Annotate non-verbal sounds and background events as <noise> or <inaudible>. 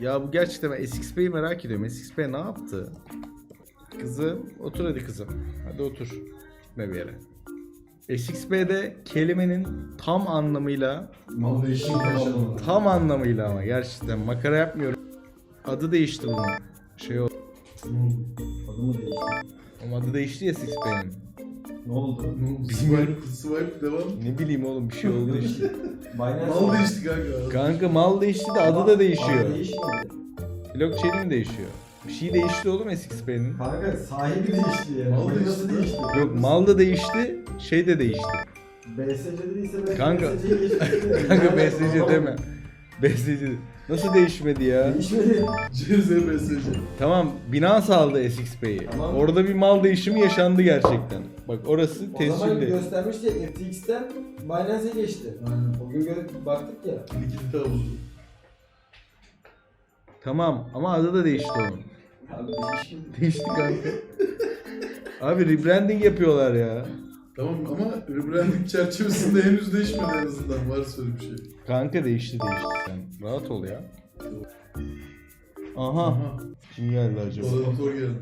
Ya bu gerçekten ben SXP'yi merak ediyorum. SXP ne yaptı? Kızım otur hadi kızım. Hadi otur. Gitme bir yere. SXP'de kelimenin tam anlamıyla Mal değişim yaşamadı. tam anlamıyla ama gerçekten makara yapmıyorum. Adı değişti bunun. Şey oldu. Adı mı değişti? Ama adı değişti ya SXP'nin. Ne oldu? Swipe, swipe devam. Ne bileyim oğlum bir şey oldu <laughs> işte. Binance Mal değişti kanka. Kanka mal değişti de adı da değişiyor. Mal değişmedi. Blockchain'in değişiyor. Bir şey değişti oğlum SXP'nin. Kanka sahibi değişti yani. Mal Mal değişti. nasıl değişti? Yok mal da değişti, şey de değişti. BSC değilse ben Kanka- BSC'ye geçtim. <laughs> Kanka BSC deme. BSC nasıl değişmedi ya? Değişmedi. CZ mesajı. Tamam Binance aldı SXP'yi. Tamam. Orada bir mal değişimi yaşandı gerçekten. Bak orası O zaman tescilli. göstermişti FTX'ten Binance'e geçti. Aynen. O gün gö- baktık ya. Likidite havuzu. Tamam ama adı da değişti onun. Abi değişim. Değişti kanka. Abi rebranding yapıyorlar ya. Tamam ama rebranding çerçevesinde henüz değişmedi en azından. Varsa öyle bir şey. Kanka değişti değişti sen. Rahat ol ya. Aha. Aha. Kim geldi acaba? Doktor geldi.